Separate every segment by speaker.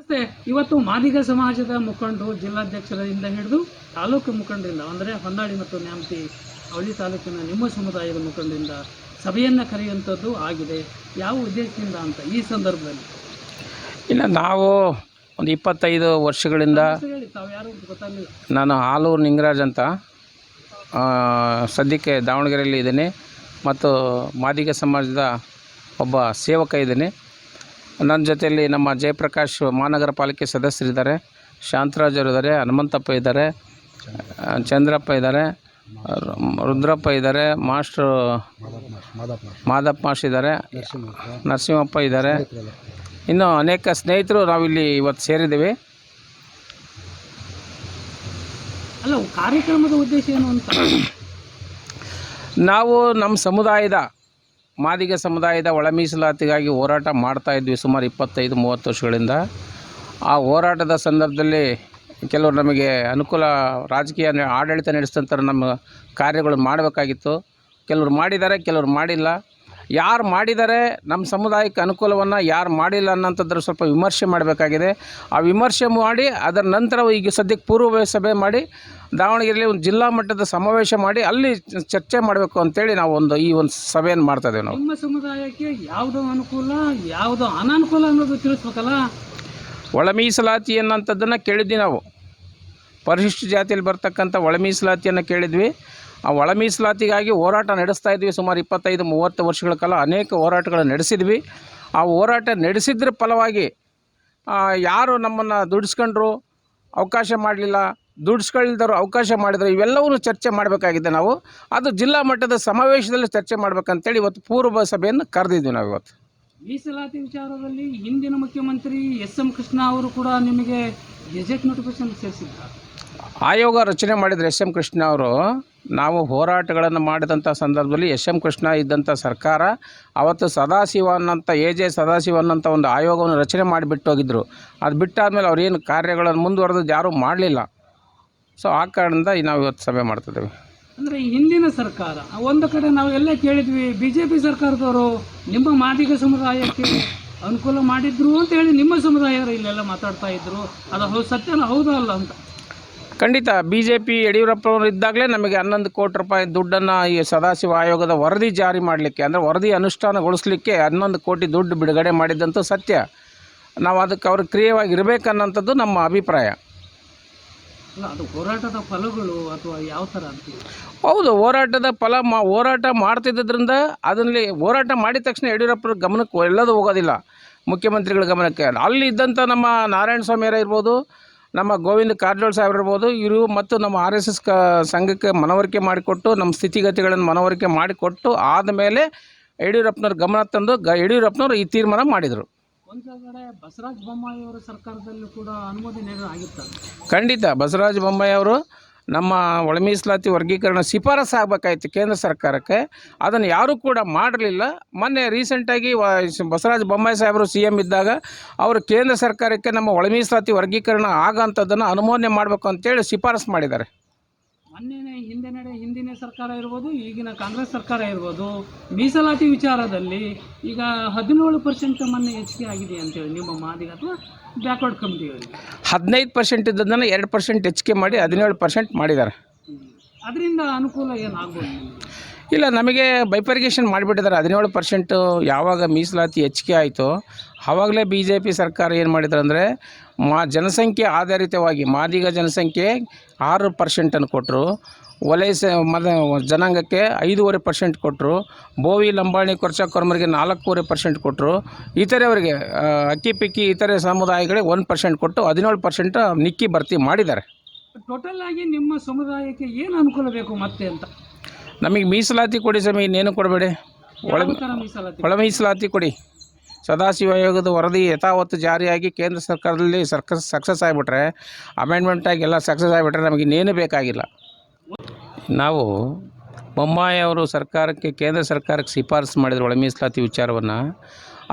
Speaker 1: ಮತ್ತೆ ಇವತ್ತು ಮಾದಿಗ ಸಮಾಜದ ಮುಖಂಡರು ಜಿಲ್ಲಾಧ್ಯಕ್ಷರಿಂದ ಹಿಡಿದು ತಾಲೂಕು ಮುಖಂಡರಿಂದ ಅಂದರೆ ಹೊನ್ನಾಳಿ ಮತ್ತು ನ್ಯಾಮತಿ ಅವಳಿ ತಾಲೂಕಿನ ನಿಮ್ಮ ಸಮುದಾಯದ ಮುಖಂಡರಿಂದ ಸಭೆಯನ್ನು ಕರೆಯುವಂಥದ್ದು ಆಗಿದೆ. ಯಾವ ಉದ್ದೇಶದಿಂದ ಅಂತ ಈ ಸಂದರ್ಭದಲ್ಲಿ?
Speaker 2: ಇಲ್ಲ ನಾವು ಒಂದು ಇಪ್ಪತ್ತೈದು ವರ್ಷಗಳಿಂದ
Speaker 1: ಹೇಳಿ ತಾವು ಯಾರು ಅಂತ ಗೊತ್ತಾಗಲಿಲ್ಲ.
Speaker 2: ನಾನು ಆಲೂರು ನಿಂಗರಾಜ್ ಅಂತ ಆ, ಸದ್ಯಕ್ಕೆ ದಾವಣಗೆರೆಯಲ್ಲಿ ಇದ್ದೀನಿ. ಮತ್ತು ಮಾದಿಗ ಸಮಾಜದ ಒಬ್ಬ ಸೇವಕ ಇದ್ದೀನಿ. ನನ್ನ ಜೊತೆಯಲ್ಲಿ ನಮ್ಮ ಜಯಪ್ರಕಾಶ್ ಮಹಾನಗರ ಪಾಲಿಕೆ ಸದಸ್ಯರಿದ್ದಾರೆ. ಶಾಂತರಾಜರು ಇದ್ದಾರೆ ಹನುಮಂತಪ್ಪ ಇದ್ದಾರೆ ಚಂದ್ರಪ್ಪ ಇದ್ದಾರೆ ರುದ್ರಪ್ಪ ಇದ್ದಾರೆ ಮಾಸ್ಟ್ರು ಮಾದಪ್ಪ ಮಾಸ್ಟರ್ ಇದ್ದಾರೆ ನರಸಿಂಹಪ್ಪ ಇದ್ದಾರೆ. ಇನ್ನು ಅನೇಕ ಸ್ನೇಹಿತರು ನಾವಿಲ್ಲಿ ಇವತ್ತು ಸೇರಿದ್ದೀವಿ.
Speaker 1: ಕಾರ್ಯಕ್ರಮದ ಉದ್ದೇಶ ಏನು ಅಂತ?
Speaker 2: ನಾವು ನಮ್ಮ ಸಮುದಾಯದ ಮಾದಿಗ ಸಮುದಾಯದ ಒಳ ಮೀಸಲಾತಿಗಾಗಿ ಹೋರಾಟ ಮಾಡ್ತಾ ಇದ್ವಿ ಸುಮಾರು ಇಪ್ಪತ್ತೈದು, ಮೂವತ್ತು ವರ್ಷಗಳಿಂದ. ಆ ಹೋರಾಟದ ಸಂದರ್ಭದಲ್ಲಿ ಕೆಲವರು ನಮಗೆ ಅನುಕೂಲ ರಾಜಕೀಯ ಆಡಳಿತ ನಡೆಸಿದಂಥ ನಮ್ಮ ಕಾರ್ಯಗಳು ಮಾಡಬೇಕಾಗಿತ್ತು. ಕೆಲವರು ಮಾಡಿದ್ದಾರೆ, ಕೆಲವರು ಮಾಡಿಲ್ಲ. ಯಾರು ಮಾಡಿದ್ದಾರೆ ನಮ್ಮ ಸಮುದಾಯಕ್ಕೆ ಅನುಕೂಲವನ್ನು ಯಾರು ಮಾಡಿಲ್ಲ ಅನ್ನೋಂಥದ್ರ ಸ್ವಲ್ಪ ವಿಮರ್ಶೆ ಮಾಡಬೇಕಾಗಿದೆ. ಆ ವಿಮರ್ಶೆ ಮಾಡಿ, ಅದರ ನಂತರ ಈಗ ಸದ್ಯಕ್ಕೆ ಪೂರ್ವ ಸಭೆ ಮಾಡಿ ದಾವಣಗೆರೆಯಲ್ಲಿ ಒಂದು ಜಿಲ್ಲಾ ಮಟ್ಟದ ಸಮಾವೇಶ ಮಾಡಿ ಅಲ್ಲಿ ಚರ್ಚೆ ಮಾಡಬೇಕು ಅಂತೇಳಿ ನಾವು ಒಂದು ಈ ಒಂದು ಸಭೆಯನ್ನು ಮಾಡ್ತಾ ಇದ್ದೇವೆ ನಾವು.
Speaker 1: ನಿಮ್ಮ ಸಮುದಾಯಕ್ಕೆ ಯಾವುದು ಅನುಕೂಲ ಯಾವುದು ಅನಾನುಕೂಲ ಅನ್ನೋದು ತಿಳಿಸ್ಬೇಕಲ್ಲ?
Speaker 2: ಒಳ ಮೀಸಲಾತಿ ಅನ್ನೋಂಥದ್ದನ್ನು ಕೇಳಿದ್ವಿ ನಾವು. ಪರಿಶಿಷ್ಟ ಜಾತಿಯಲ್ಲಿ ಬರ್ತಕ್ಕಂಥ ಒಳ ಮೀಸಲಾತಿಯನ್ನು ಕೇಳಿದ್ವಿ. ಆ ಒಳ ಮೀಸಲಾತಿಗಾಗಿ ಹೋರಾಟ ನಡೆಸ್ತಾ ಇದ್ವಿ ಸುಮಾರು ಇಪ್ಪತ್ತೈದು ಮೂವತ್ತು ವರ್ಷಗಳ ಕಾಲ ಅನೇಕ ಹೋರಾಟಗಳನ್ನು ನಡೆಸಿದ್ವಿ. ಆ ಹೋರಾಟ ನಡೆಸಿದ್ರ ಫಲವಾಗಿ ಯಾರು ನಮ್ಮನ್ನು ದುಡಿಸ್ಕೊಂಡ್ರು ಅವಕಾಶ ಮಾಡಲಿಲ್ಲ ದುಡಿಸ್ಕೊಳ್ದವರು ಅವಕಾಶ ಮಾಡಿದ್ರು ಇವೆಲ್ಲವೂ ಚರ್ಚೆ ಮಾಡಬೇಕಾಗಿದೆ ನಾವು. ಅದು ಜಿಲ್ಲಾ ಮಟ್ಟದ ಸಮಾವೇಶದಲ್ಲಿ ಚರ್ಚೆ ಮಾಡಬೇಕಂತೇಳಿ ಇವತ್ತು ಪೂರ್ವ ಸಭೆಯನ್ನು ಕರೆದಿದ್ವಿ ನಾವು ಇವತ್ತು.
Speaker 1: ಮೀಸಲಾತಿ ವಿಚಾರದಲ್ಲಿ ಹಿಂದಿನ ಮುಖ್ಯಮಂತ್ರಿ ಎಸ್ ಎಂ ಕೃಷ್ಣ ಅವರು ಕೂಡ ನಿಮಗೆ ಗೆಜೆಟ್ ನೋಟಿಫಿಕೇಶನ್ ಸೇರಿಸಿದ್ದಾರೆ
Speaker 2: ಆಯೋಗ ರಚನೆ ಮಾಡಿದ್ರು ಎಸ್ ಎಂ ಕೃಷ್ಣ ಅವರು ನಾವು ಹೋರಾಟಗಳನ್ನು ಮಾಡಿದಂಥ ಸಂದರ್ಭದಲ್ಲಿ ಎಸ್ ಎಂ ಕೃಷ್ಣ ಇದ್ದಂಥ ಸರ್ಕಾರ ಅವತ್ತು ಸದಾಶಿವ ಅನ್ನೋಂಥ ಎ ಜೆ ಸದಾಶಿವ ಅನ್ನೋಂಥ ಒಂದು ಆಯೋಗವನ್ನು ರಚನೆ ಮಾಡಿಬಿಟ್ಟು ಹೋಗಿದ್ದರು ಅದು ಬಿಟ್ಟಾದ್ಮೇಲೆ ಅವ್ರು ಏನು ಕಾರ್ಯಗಳನ್ನು ಮುಂದುವರೆದು ಯಾರೂ ಮಾಡಲಿಲ್ಲ. ಸೊ ಆ ಕಾರಣದಿಂದ ನಾವು ಇವತ್ತು ಸಭೆ ಮಾಡ್ತಿದ್ದೇವೆ
Speaker 1: ಅಂದರೆ ಹಿಂದಿನ ಸರ್ಕಾರ ಒಂದು ಕಡೆ ನಾವು ಎಲ್ಲ ಕೇಳಿದ್ವಿ ಬಿ ಜೆ ಪಿ ಸರ್ಕಾರದವರು ನಿಮ್ಮ ಮಾದಿಗ ಸಮುದಾಯಕ್ಕೆ ಅನುಕೂಲ ಮಾಡಿದ್ರು ಅಂತ ಹೇಳಿ ನಿಮ್ಮ ಸಮುದಾಯರು ಇಲ್ಲೆಲ್ಲ ಮಾತಾಡ್ತಾ ಇದ್ರು. ಅದು ಹೌದು ಸತ್ಯನ ಹೌದಾ ಅಲ್ಲ ಅಂತ?
Speaker 2: ಖಂಡಿತ ಬಿ ಜೆ ಪಿ ಯಡಿಯೂರಪ್ಪನವರು ಇದ್ದಾಗಲೇ ನಮಗೆ ಹನ್ನೊಂದು ಕೋಟಿ ರೂಪಾಯಿ ದುಡ್ಡನ್ನು ಈ ಸದಾಶಿವ ಆಯೋಗದ ವರದಿ ಜಾರಿ ಮಾಡಲಿಕ್ಕೆ ಅಂದರೆ ವರದಿ ಅನುಷ್ಠಾನಗೊಳಿಸಲಿಕ್ಕೆ ಹನ್ನೊಂದು ಕೋಟಿ ದುಡ್ಡು ಬಿಡುಗಡೆ ಮಾಡಿದ್ದಂತೂ ಸತ್ಯ. ನಾವು ಅದಕ್ಕೆ ಅವ್ರ ಕ್ರಿಯವಾಗಿ ಇರಬೇಕನ್ನೋಂಥದ್ದು ನಮ್ಮ ಅಭಿಪ್ರಾಯ.
Speaker 1: ಹೋರಾಟದ ಫಲಗಳು ಅಥವಾ ಯಾವ
Speaker 2: ಹೌದು, ಹೋರಾಟದ ಫಲ ಮಾ, ಹೋರಾಟ ಮಾಡ್ತಿದ್ದರಿಂದ ಅದರಲ್ಲಿ ಹೋರಾಟ ಮಾಡಿದ ತಕ್ಷಣ ಯಡಿಯೂರಪ್ಪರ ಗಮನಕ್ಕೆ ಎಲ್ಲದೂ ಹೋಗೋದಿಲ್ಲ, ಮುಖ್ಯಮಂತ್ರಿಗಳ ಗಮನಕ್ಕೆ. ಅಲ್ಲಿ ಇದ್ದಂಥ ನಮ್ಮ ನಾರಾಯಣ ಸ್ವಾಮಿಯರ ಇರ್ಬೋದು, ನಮ್ಮ ಗೋವಿಂದ ಕಾರಜೋಳ ಸಾಹೇಬ್ರು ಇರ್ಬೋದು, ಇವರು ಮತ್ತು ನಮ್ಮ ಆರ್ ಎಸ್ ಎಸ್ ಕ, ಸಂಘಕ್ಕೆ ಮನವರಿಕೆ ಮಾಡಿಕೊಟ್ಟು, ನಮ್ಮ ಸ್ಥಿತಿಗತಿಗಳನ್ನು ಮನವರಿಕೆ ಮಾಡಿಕೊಟ್ಟು ಆದಮೇಲೆ ಯಡಿಯೂರಪ್ಪನವ್ರ ಗಮನ ತಂದು, ಗ, ಯಡಿಯೂರಪ್ಪನವರು ಈ ತೀರ್ಮಾನ ಮಾಡಿದರು.
Speaker 1: ಒಂದು ಕಡೆ ಬಸವರಾಜ ಬೊಮ್ಮಾಯಿ ಅವರ ಸರ್ಕಾರದಲ್ಲೂ ಕೂಡ ಅನುಮೋದನೆ ಆಗಿತ್ತು?
Speaker 2: ಖಂಡಿತ. ಬಸವರಾಜ ಬೊಮ್ಮಾಯಿ ಅವರು ನಮ್ಮ ಒಳಮೀಸಲಾತಿ ವರ್ಗೀಕರಣ ಶಿಫಾರಸು ಆಗಬೇಕಾಯ್ತು ಕೇಂದ್ರ ಸರ್ಕಾರಕ್ಕೆ. ಅದನ್ನು ಯಾರೂ ಕೂಡ ಮಾಡಲಿಲ್ಲ. ಮೊನ್ನೆ ರೀಸೆಂಟಾಗಿ ಬಸವರಾಜ ಬೊಮ್ಮಾಯಿ ಸಾಹೇಬರು ಸಿ ಎಂ ಇದ್ದಾಗ ಅವರು ಕೇಂದ್ರ ಸರ್ಕಾರಕ್ಕೆ ನಮ್ಮ ಒಳಮೀಸಲಾತಿ ವರ್ಗೀಕರಣ ಆಗೋಂಥದ್ದನ್ನು ಅನುಮೋದನೆ ಮಾಡಬೇಕು ಅಂತೇಳಿ ಶಿಫಾರಸು ಮಾಡಿದ್ದಾರೆ.
Speaker 1: ಮೊನ್ನೆ ಹಿಂದೆ ನಡೆ ಹಿಂದಿನ ಸರ್ಕಾರ ಇರ್ಬೋದು ಈಗಿನ ಕಾಂಗ್ರೆಸ್ ಸರ್ಕಾರ ಇರ್ಬೋದು ಮೀಸಲಾತಿ ವಿಚಾರದಲ್ಲಿ ಈಗ ಹದಿನೇಳು ಪರ್ಸೆಂಟ್ ಮೊನ್ನೆ ಹೆಚ್ಚಿಗೆ ಆಗಿದೆ ಅಂತೇಳಿ ನಿಮ್ಮ ಮಾದಿಗೆ ಅಥವಾ ಬ್ಯಾಕ್ವರ್ಡ್ ಕಮಿಟಿಯವರಿಗೆ
Speaker 2: ಹದಿನೈದು ಪರ್ಸೆಂಟ್ ಇದ್ದದನ್ನು ಎರಡು ಪರ್ಸೆಂಟ್ ಹೆಚ್ಚಿಗೆ ಮಾಡಿ ಹದಿನೇಳು ಪರ್ಸೆಂಟ್ ಮಾಡಿದ್ದಾರೆ.
Speaker 1: ಅದರಿಂದ ಅನುಕೂಲ ಏನಾಗ್ಬೋದು
Speaker 2: ಇಲ್ಲ, ನಮಗೆ ಬೈಪರಿಗೇಷನ್ ಮಾಡಿಬಿಟ್ಟಿದ್ದಾರೆ. ಹದಿನೇಳು ಪರ್ಸೆಂಟು ಯಾವಾಗ ಮೀಸಲಾತಿ ಹೆಚ್ಚಿಗೆ ಆಯಿತು ಆವಾಗಲೇ ಬಿ ಜೆ ಪಿ ಸರ್ಕಾರ ಏನು ಮಾಡಿದ್ರು ಅಂದರೆ, ಮಾ, ಜನಸಂಖ್ಯೆ ಆಧಾರಿತವಾಗಿ, ಮಾದಿಗ ಜನಸಂಖ್ಯೆ ಆರು ಪರ್ಸೆಂಟನ್ನು ಕೊಟ್ಟರು ವಲಯಸ, ಮದ, ಜನಾಂಗಕ್ಕೆ ಐದೂವರೆ ಪರ್ಸೆಂಟ್ ಕೊಟ್ಟರು ಬೋವಿ, ಲಂಬಾಣಿ, ಕೊರ್ಚ, ಕೊರ್ಮರಿಗೆ ನಾಲ್ಕೂವರೆ ಪರ್ಸೆಂಟ್ ಕೊಟ್ಟರು ಇತರೆಯವರಿಗೆ ಅಕ್ಕಿ, ಪಿಕ್ಕಿ, ಇತರೆ ಸಮುದಾಯಗಳಿಗೆ ಒಂದು ಪರ್ಸೆಂಟ್ ಕೊಟ್ಟು ಹದಿನೇಳು ಪರ್ಸೆಂಟ್ ನಿಕ್ಕಿ ಭರ್ತಿ ಮಾಡಿದ್ದಾರೆ.
Speaker 1: ಟೋಟಲ್ ಆಗಿ ನಿಮ್ಮ ಸಮುದಾಯಕ್ಕೆ ಏನು ಅನುಕೂಲ ಬೇಕು ಮತ್ತೆ ಅಂತ?
Speaker 2: ನಮಗೆ ಮೀಸಲಾತಿ ಕೊಡಿ ಸ್ವಾಮಿ ಇನ್ನೇನು ಕೊಡಬೇಡಿ. ಒಳ ಒಳ ಮೀಸಲಾತಿ ಕೊಡಿ. ಸದಾಶಿವ ಆಯೋಗದ ವರದಿ ಯಥಾವತ್ತು ಜಾರಿಯಾಗಿ ಕೇಂದ್ರ ಸರ್ಕಾರದಲ್ಲಿ ಸರ್ಕಸ್ ಸಕ್ಸಸ್ ಆಗಿಬಿಟ್ರೆ ಅಮೆಂಡ್ಮೆಂಟ್ ಆಗಿ ಎಲ್ಲ ಸಕ್ಸಸ್ ಆಗಿಬಿಟ್ರೆ ನಮಗೆ ಇನ್ನೇನು ಬೇಕಾಗಿಲ್ಲ. ನಾವು ಬೊಮ್ಮಾಯಿ ಅವರು ಸರ್ಕಾರಕ್ಕೆ ಕೇಂದ್ರ ಸರ್ಕಾರಕ್ಕೆ ಶಿಫಾರಸು ಮಾಡಿದ್ರು ಒಳ ಮೀಸಲಾತಿ ವಿಚಾರವನ್ನು.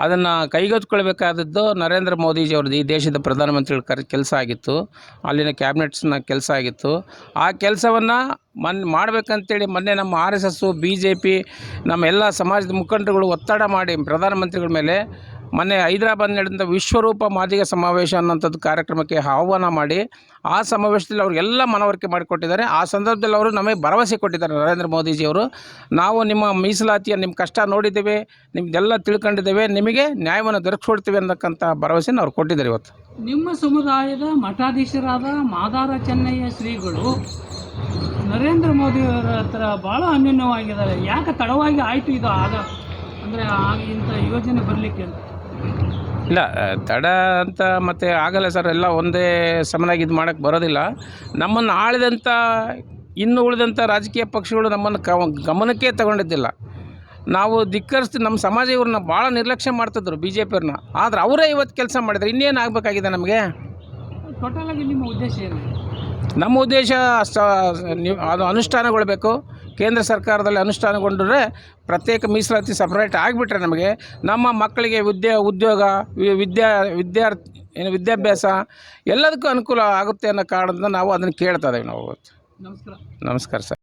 Speaker 2: ಅದನ್ನು ಕೈಗೆತ್ತಿಕೊಳ್ಬೇಕಾದದ್ದು ನರೇಂದ್ರ ಮೋದಿಜಿಯವ್ರದ್ದು. ಈ ದೇಶದ ಪ್ರಧಾನಮಂತ್ರಿಗಳ ಕರ್, ಕೆಲಸ ಆಗಿತ್ತು. ಅಲ್ಲಿನ ಕ್ಯಾಬಿನೆಟ್ಸ್ನ ಕೆಲಸ ಆಗಿತ್ತು. ಆ ಕೆಲಸವನ್ನು ಮನ್, ಮಾಡಬೇಕಂತೇಳಿ ಮೊನ್ನೆ ನಮ್ಮ R S S, B J P, ನಮ್ಮ ಎಲ್ಲ ಸಮಾಜದ ಮುಖಂಡರುಗಳು ಒತ್ತಡ ಮಾಡಿ ಪ್ರಧಾನಮಂತ್ರಿಗಳ ಮೇಲೆ ಮೊನ್ನೆ ಹೈದರಾಬಾದ್ ನಡೆದಂಥ ವಿಶ್ವರೂಪ ಮಾದಿಗ ಸಮಾವೇಶ ಅನ್ನೋಂಥದ್ದು ಕಾರ್ಯಕ್ರಮಕ್ಕೆ ಆಹ್ವಾನ ಮಾಡಿ ಆ ಸಮಾವೇಶದಲ್ಲಿ ಅವ್ರಿಗೆಲ್ಲ ಮನವರಿಕೆ ಮಾಡಿಕೊಟ್ಟಿದ್ದಾರೆ. ಆ ಸಂದರ್ಭದಲ್ಲಿ ಅವರು ನಮಗೆ ಭರವಸೆ ಕೊಟ್ಟಿದ್ದಾರೆ ನರೇಂದ್ರ ಮೋದಿಜಿಯವರು. ನಾವು ನಿಮ್ಮ ಮೀಸಲಾತಿಯ ನಿಮ್ಮ ಕಷ್ಟ ನೋಡಿದ್ದೇವೆ, ನಿಮ್ದೆಲ್ಲ ತಿಳ್ಕೊಂಡಿದ್ದೇವೆ, ನಿಮಗೆ ನ್ಯಾಯವನ್ನು ದೊರಕಿಸ್ಕೊಡ್ತೀವಿ ಅನ್ನಕ್ಕಂಥ ಭರವಸೆನ ಅವ್ರು ಕೊಟ್ಟಿದ್ದಾರೆ ಇವತ್ತು.
Speaker 1: ನಿಮ್ಮ ಸಮುದಾಯದ ಮಠಾಧೀಶರಾದ ಮಾದಾರ ಚೆನ್ನಯ್ಯ ಶ್ರೀಗಳು ನರೇಂದ್ರ ಮೋದಿಯವರ ಹತ್ರ ಭಾಳ ಅನ್ಯೋನ್ಯವಾಗಿದ್ದಾರೆ. ಯಾಕೆ ತಡವಾಗಿ ಆಯಿತು ಇದು ಆಗ? ಅಂದರೆ ಇಂಥ ಯೋಜನೆ ಬರಲಿಕ್ಕೆ
Speaker 2: ಇಲ್ಲ ತಡ ಅಂತ ಮತ್ತು ಆಗಲ್ಲ ಸರ್ ಎಲ್ಲ ಒಂದೇ ಸಮನಾಗಿ ಇದು ಮಾಡೋಕ್ಕೆ ಬರೋದಿಲ್ಲ. ನಮ್ಮನ್ನು ಆಳಿದಂಥ ಇನ್ನು ಉಳಿದಂಥ ರಾಜಕೀಯ ಪಕ್ಷಗಳು ನಮ್ಮನ್ನು ಕ ಗಮನಕ್ಕೆ ತಗೊಂಡಿದ್ದಿಲ್ಲ. ನಾವು ಧಿಕ್ಕರಿಸ್ತೀವಿ ನಮ್ಮ ಸಮಾಜ ಇವ್ರನ್ನ ಭಾಳ ನಿರ್ಲಕ್ಷ್ಯ ಮಾಡ್ತಿದ್ರು ಬಿ ಜೆ ಪಿಯವ್ರನ್ನ ಆದರೆ ಅವರೇ ಇವತ್ತು ಕೆಲಸ ಮಾಡಿದ್ರು ಇನ್ನೇನು ಆಗಬೇಕಾಗಿದೆ ನಮಗೆ?
Speaker 1: ಟೋಟಲ್ ಆಗಿ ನಿಮ್ಮ ಉದ್ದೇಶ ಏನು?
Speaker 2: ನಮ್ಮ ಉದ್ದೇಶ ಅದು ಅನುಷ್ಠಾನಗೊಳ್ಬೇಕು. ಕೇಂದ್ರ ಸರ್ಕಾರದಲ್ಲಿ ಅನುಷ್ಠಾನಗೊಂಡ್ರೆ ಪ್ರತ್ಯೇಕ ಮೀಸಲಾತಿ ಸಪ್ರೇಟ್ ಆಗಿಬಿಟ್ರೆ ನಮಗೆ ನಮ್ಮ ಮಕ್ಕಳಿಗೆ ವಿದ್ಯೆ ಉದ್ಯೋಗ ವಿದ್ಯಾ ವಿದ್ಯಾರ್ಥಿ ಏನು ವಿದ್ಯಾಭ್ಯಾಸ ಎಲ್ಲದಕ್ಕೂ ಅನುಕೂಲ ಆಗುತ್ತೆ ಅನ್ನೋ ಕಾರಣದಿಂದ ನಾವು ಅದನ್ನು ಕೇಳ್ತಾ ಇದ್ದೀವಿ ನಾವು
Speaker 1: ನಮಸ್ಕಾರ.
Speaker 2: ನಮಸ್ಕಾರ ಸರ್.